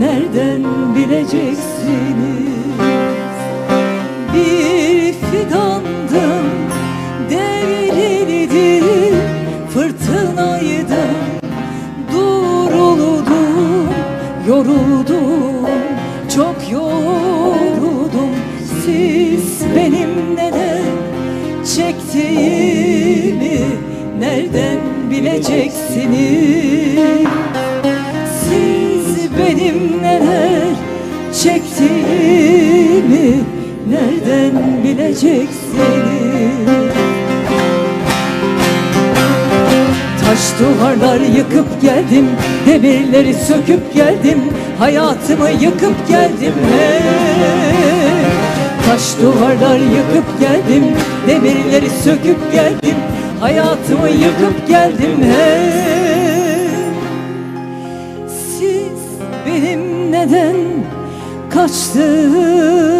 Nereden bileceksiniz? Bir fidandım devrildi fırtınaydım duruldum yoruldum çok yoruldum. Siz benim neden çektiğimi nereden bileceksiniz nereden bileceksiniz? Taş duvarlar yıkıp geldim, demirleri söküp geldim, hayatımı yıkıp geldim. Hey! Taş duvarlar yıkıp geldim, demirleri söküp geldim, hayatımı yıkıp geldim. Hey! Siz benim neden kaçtığımı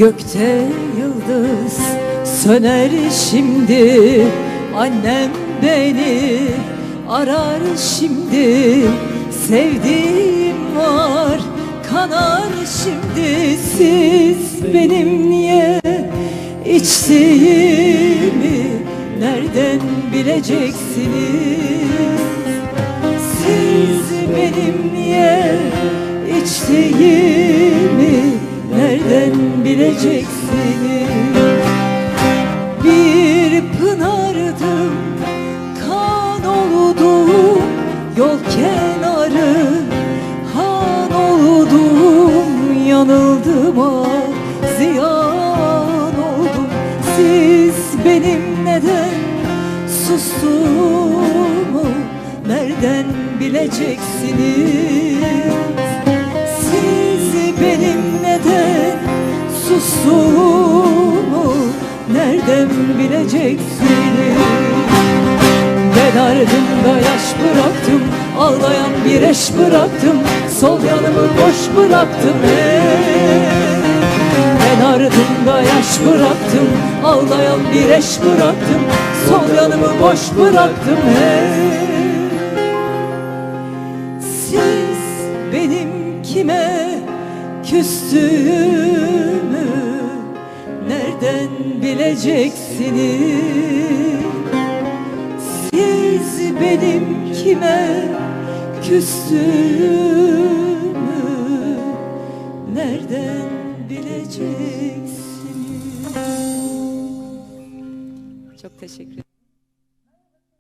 Gökte yıldız söner şimdi. Annem beni arar şimdi. Sevdiğim var kanar şimdi. Siz benim niye içtiğimi Nereden bileceksiniz? Siz benim niye içtiğimi nereden bileceksiniz? Bir pınardım, kan oldum, yol kenarı Han oldum, yanıldım ah, ziyan oldum Siz benim neden sustuğumu nereden bileceksiniz? Sustuğumu nereden bileceksiniz? Ben ardımda yaş bıraktım, ağlayan bir eş bıraktım, sol yanımı boş bıraktım. Hey! Ben ardımda yaş bıraktım, ağlayan bir eş bıraktım, sol yanımı boş bıraktım. Hey! Siz benim kime küstüğümü bileceksiniz? Siz benim kime küstüğümü nereden bileceksiniz? Çok teşekkür ederim.